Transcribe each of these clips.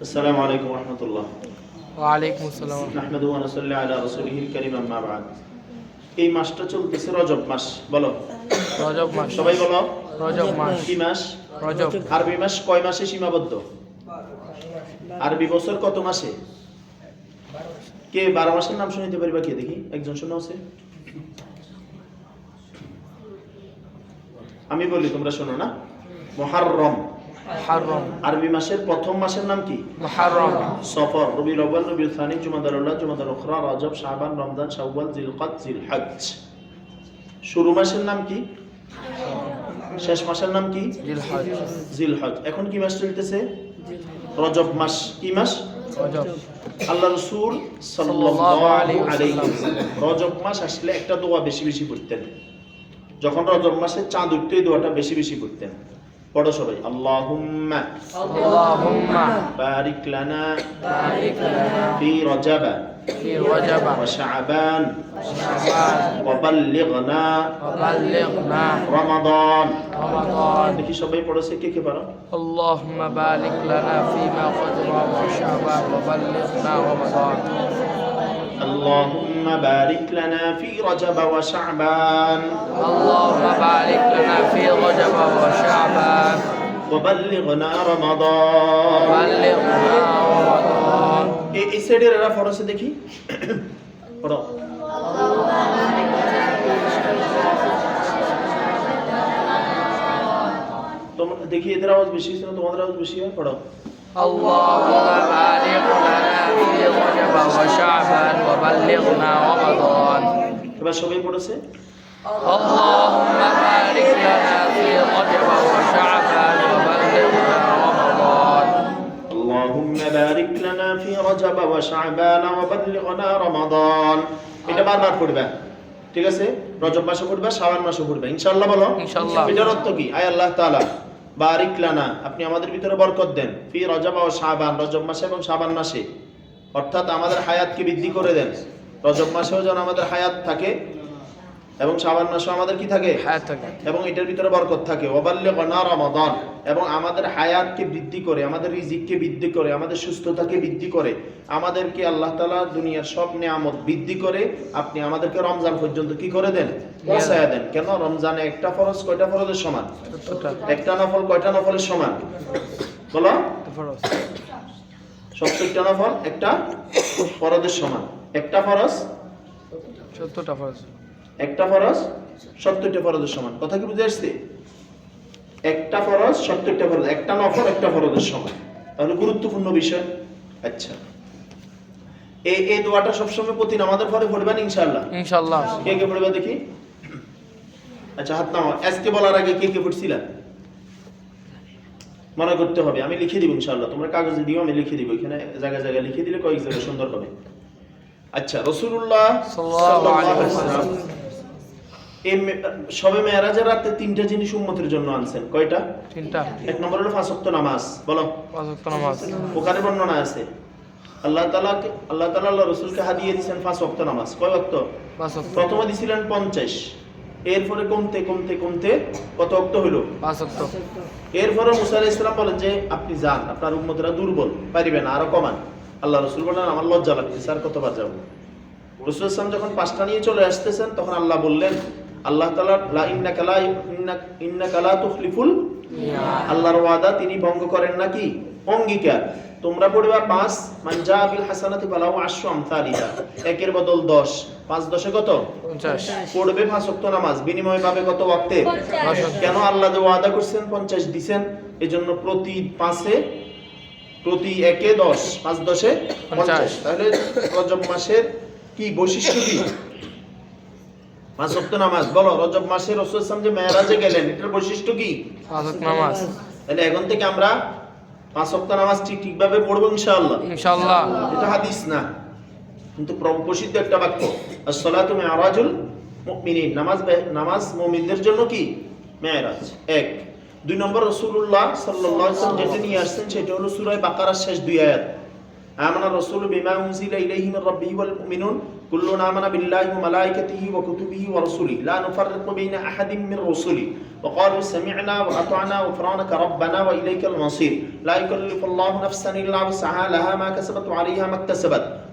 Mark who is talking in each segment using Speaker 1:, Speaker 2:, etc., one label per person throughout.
Speaker 1: السلام عليكم ورحمة الله
Speaker 2: وعليكم السلام
Speaker 1: نحمد ونصلي على رسوله الكريم أما بعد এই মাসটা চলতেছে রজব মাস বলো।
Speaker 2: রজব মাস।
Speaker 1: সবাই বলো।
Speaker 2: রজব মাস।
Speaker 1: কি মাস?
Speaker 2: রজব।
Speaker 1: আরবি মাস কয় মাসে সীমাবদ্ধ? আরবি বছর কত মাসে? কে বারো মাসের নাম শুনিতে পারি বা কে? দেখি একজন শোনা আছে? আমি বলি তোমরা শোনো না? মহারম
Speaker 2: মুহাররম।
Speaker 1: আরবি মাসের প্রথম মাসের নাম কি?
Speaker 2: মুহাররম।
Speaker 1: সফর। রবিউল আউয়াল থানি জুমাদার উল্লাহ জুমাদার উখরা রজব শাবান রমজান শাওয়াল জিলকাদ জিলহজ। শুরু মাসের নাম কি? শেষ মাসের নাম কি?
Speaker 2: জিলহজ।
Speaker 1: জিলহজ। এখন কি মাস চলতেছে? রজব মাস। কি মাস? আল্লাহ রসুল রজব মাস আসলে একটা দোয়া বেশি বেশি পড়তেন। যখন রজব মাসে চাঁদ উঠতে দোয়াটা বেশি বেশি পড়তেন। পড়ো সবাই। আল্লাহুম্মা।
Speaker 2: আল্লাহুম্মা।
Speaker 1: বারিক লানা।
Speaker 2: বারিক লানা।
Speaker 1: ফি রজব।
Speaker 2: ফি রজব।
Speaker 1: ওয়া শাবান। দেখি সবাই পড়েছে কে কে পারো
Speaker 2: اللهم بارك لنا
Speaker 1: في رجب وشعبان
Speaker 2: اللهم بارك لنا في رجب وشعبان
Speaker 1: وبلغنا رمضان
Speaker 2: وبلغنا رمضان
Speaker 1: এই এই সাইডের এরা পড়েছে দেখি পড়ো তোমরা দেখি এদের আওয়াজ বেশি হচ্ছে না তোমাদের আওয়াজ বেশি হয় পড়ো
Speaker 2: اللهم بارك لنا في رجب وشعبان وبلغنا رمضان
Speaker 1: এবার সবাই পড়েছে
Speaker 2: اللهم بارك لنا في رجب وشعبان وبلغنا رمضان
Speaker 1: اللهم بارك لنا في رجب وشعبان وبلغنا رمضان এটা বারবার পড়বে ঠিক আছে রজব মাসে পড়বে শাবান মাসে পড়বে ইনশাআল্লাহ বলো
Speaker 2: ইনশাআল্লাহ।
Speaker 1: এটার অর্থ কি আয় আল্লাহ তাআলা বারিক লানা আপনি আমাদের ভিতরে বরকত দেন ফি রজব ও শাবান রজব মাসে এবং শাবান মাসে অর্থাৎ আমাদের হায়াতকে বৃদ্ধি করে দেন। রজব মাসেও যেন আমাদের হায়াত থাকে এবং সাবান মাসেও আমাদের কি থাকে?
Speaker 2: হায়াত থাকে।
Speaker 1: এবং এটার ভিতরে বরকত থাকে। ওবাল্লে গনা রমাদান। এবং আমাদের হায়াতকে বৃদ্ধি করে আমাদের রিজিককে বৃদ্ধি করে আমাদের সুস্থতাকে বৃদ্ধি করে আমাদেরকে আল্লাহ তালা দুনিয়ার সব নিয়ামত বৃদ্ধি করে আপনি আমাদেরকে রমজান পর্যন্ত কি করে দেন? দেন। কেন? রমজানে একটা ফরজ কয়টা ফরজের সমান? একটা নফল কয়টা নফলের সমান? বলো। সত্তরটা নফল একটা ফরজের সমান। একটা ফরজ?
Speaker 2: চোদ্দটা ফরজ।
Speaker 1: একটা ফরজ সত্তরটা ফরজের সমান। কথা কি বুঝে আসছে? একটা ফরজ সত্তরটা ফরজ। একটা নফল একটা ফরজের সমান। তাহলে গুরুত্বপূর্ণ বিষয়। আচ্ছা। এই এই দোয়াটা সবসময় প্রতি নামাজের পরে পড়বেন ইনশাআল্লাহ?
Speaker 2: ইনশাআল্লাহ।
Speaker 1: কে কে পড়বে দেখি? আচ্ছা হাত নামাও। আজকে বলার আগে কে কে পড়ছিলা মনে করতে হবে। আমি লিখে দিব ইনশাআল্লাহ। তোমরা কাগজে দিও আমি লিখে দিব। এখানে জায়গায় জায়গায় লিখে দিলে কয়েক জায়গায় সুন্দর হবে। আচ্ছা রসুল্লাহ সবে মেয়ারাজের রাতে তিনটা জিনিস উম্মতের জন্য আনছেন। কয়টা?
Speaker 2: তিনটা।
Speaker 1: এক নম্বর হলো ওয়াক্ত নামাজ। বলো।
Speaker 2: নামাজ।
Speaker 1: ওখানে বর্ণনা আছে। আল্লাহ তাআলা আল্লাহ তাআলা আল্লাহ রসুলকে হাদিয়ে দিয়েছেন ওয়াক্ত নামাজ। কয় ওয়াক্ত। প্রথমে দিছিলেন পঞ্চাশ। এরপরে কমতে কমতে কমতে কত অক্ত হইল?
Speaker 2: পাঁচ
Speaker 1: এরপরে মুসা ইসলাম বলেন যে আপনি যান আপনার উম্মতরা দুর্বল পারিবেন না, আরও কমান। আল্লাহ রসুল বলেন আমার লজ্জা লাগছে স্যার কতবার যাব? রসুল ইসলাম যখন পাঁচটা নিয়ে চলে আসতেছেন তখন আল্লাহ বললেন আল্লাহ তাআলা লা ইন্নাকা লা ইন্না- ইন্নাকা লা তুখলিফুল আল্লাহর ওয়াদা তিনি ভঙ্গ করেন নাকি? অঙ্গীকার। তোমরা পড়বা পাঁচ মানজা বিল হাসানাতি ফালাহু আশরু আমসালিহা। একের বদল 10 পাঁচ দশে কত? পড়বে পাঁচ ওয়াক্ত নামাজ। বিনিময় পাবে কত ওয়াক্তে? কেন আল্লাহ যে ওয়াদা করছেন? পঞ্চাশ দিছেন। এজন্য প্রতি পাঁচে প্রতি একে দশ পাঁচ দশে পঞ্চাশ। তাহলে রজব মাসের কি বৈশিষ্ট্য কি? পাঁচ ওয়াক্ত নামাজ। বলো রজব মাসে রসুল ইসলাম যে মেয়েরাজে গেলেন এটার বৈশিষ্ট্য কি?
Speaker 2: নামাজ।
Speaker 1: তাহলে এখন থেকে আমরা পাঁচ ওয়াক্ত নামাজ ঠিক ঠিকভাবে পড়ব ইনশাআল্লাহ।
Speaker 2: ইনশাআল্লাহ।
Speaker 1: এটা হাদিস না। কিন্তু প্রসিদ্ধ একটা বাক্য, আসসালাতু মেয়ারাজুল মুমিনিন। নামাজ নামাজ মুমিনদের জন্য কি? মেয়ারাজ। এক। দুই নম্বর রসুল্লাহ সাল্লাহ যেটা নিয়ে আসছেন, সেটা হলো সুরায় বাকারার শেষ দুই আয়াত। আমানা রসুল বিমা উনজিলা ইলাইহি মির ওয়াল মুমিনুন। কুল্লুনা আমানা বিল্লাহি ওয়া মালাইকাতিহি ওয়া কুতুবিহি ওয়া লা নুফাররিকু বাইনা আহাদিন মির রুসুলিহি। ওয়া ক্বালু সামি'না ওয়া আতা'না গফরানাকা রাব্বানা ওয়া ইলাইকাল মাসির। লা ইউকাল্লিফুল্লাহু নাফসান ইল্লা লাহা মা কাসাবাত ওয়া আলাইহা মা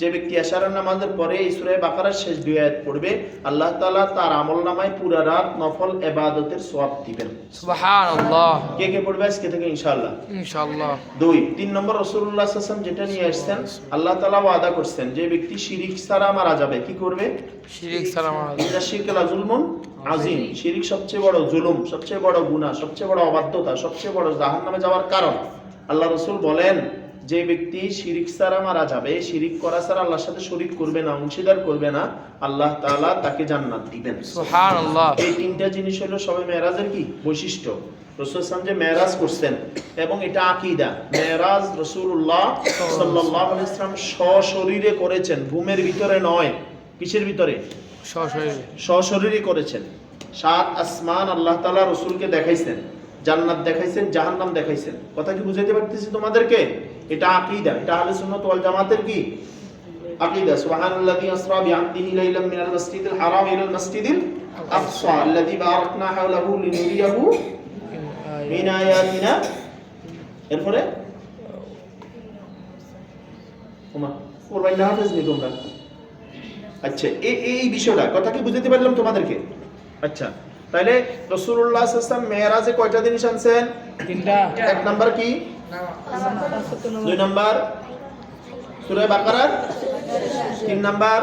Speaker 1: যে ব্যক্তি এশারের নামাজের পরে এই সূরা বাকারার শেষ দুই আয়াত পড়বে আল্লাহ তাআলা তার আমলনামায় পুরা রাত নফল ইবাদতের সওয়াব দিবেন। কে কে পড়বে আজকে থেকে? ইনশাআল্লাহ।
Speaker 2: ইনশাআল্লাহ।
Speaker 1: দুই তিন নম্বর রাসূলুল্লাহ সাল্লাল্লাহু আলাইহি ওয়াসাল্লাম যেটা নিয়ে আসছেন আল্লাহ তাআলা ওয়াদা করছেন যে ব্যক্তি শিরিক ছাড়া মারা যাবে কি করবে?
Speaker 2: শিরিক
Speaker 1: ইন্না শিরকা লা জুলমুন আযীম। শিরিক সবচেয়ে বড় জুলুম সবচেয়ে বড় গুনাহ সবচেয়ে বড় অবাধ্যতা সবচেয়ে বড় জাহান্নামে যাওয়ার কারণ। আল্লাহ রাসূল বলেন যে ব্যক্তি শিরিক সারা মারা যাবে শিরিক করা সারা আল্লাহর সাথে শরীক করবে না অংশীদার করবে না আল্লাহ তাআলা তাকে জান্নাত দিবেন। এই তিনটা জিনিস হলো সবে মেরাজের কি? বৈশিষ্ট্য। রসুল ইসলাম যে মেরাজ করছেন এবং এটা আকিদা। মেরাজ রসুল্লাহ সাল্লাহ ইসলাম সশরীরে করেছেন ঘুমের ভিতরে নয়। কিসের ভিতরে?
Speaker 2: সশরীরে।
Speaker 1: সশরীরে করেছেন। সাত আসমান আল্লাহ তাআলা রসুলকে দেখাইছেন। জান্নাত দেখাইছেন, জাহান্নাম দেখাইছেন। কথা কি বুঝাইতে পারতেছি তোমাদেরকে? এটা আকিদা, এটা আহলে সুন্নাত ওয়াল জামাতের কি? আকিদা। সুবহানাল্লাযী আসরা বিআবদিহি লাইলাম মিনাল মাসজিদিল হারাম ইলাল মাসজিদিল আকসা আল্লাযী বারাকনা হাওলাহু লিনুরিয়াহু মিন। আয়াতিনা এরপরে? ওমা কোরবান হাফেজ নি তোমরা? আচ্ছা এই এই বিষয়টা, কথা কি বুঝতে পারলাম তোমাদেরকে? আচ্ছা তাহলে রসুল্লাহ সাল্লাম মেয়েরাজে কয়টা জিনিস আনছেন?
Speaker 2: তিনটা।
Speaker 1: এক নাম্বার কি? দুই নাম্বার? সূরা বাকারার? তিন নাম্বার?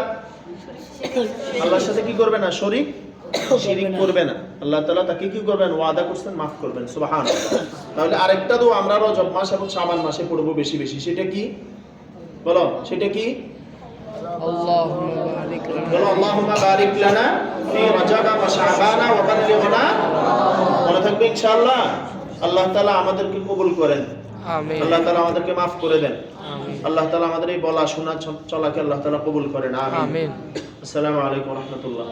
Speaker 1: আল্লাহর সাথে কি করবে না? শরীক? শিরিক করবে না। আল্লাহ তাআলা তাকে কি করবেন? ওয়াদা করছেন মাফ করবেন সুবহানাল্লাহ। তাহলে আরেকটা তো আমরা রজব মাস এবং শাবান মাসে পড়ব বেশি বেশি। সেটা কি? বলো সেটা কি?
Speaker 2: আল্লাহুম্মা
Speaker 1: بارك لنا في বাল্লিগনা মনে থাকবে ইনশাআল্লাহ। আল্লাহ তাআলা আমাদেরকে কবুল করেন।
Speaker 2: আমিন।
Speaker 1: আল্লাহ তাআলা আমাদেরকে মাফ করে দেন।
Speaker 2: আমিন।
Speaker 1: আল্লাহ তাআলা আমাদের এই বলা শোনা চলাকে আল্লাহ তাআলা কবুল করেন। আমিন।
Speaker 2: আমিন।
Speaker 1: আসসালামু আলাইকুম রাহমাতুল্লাহ।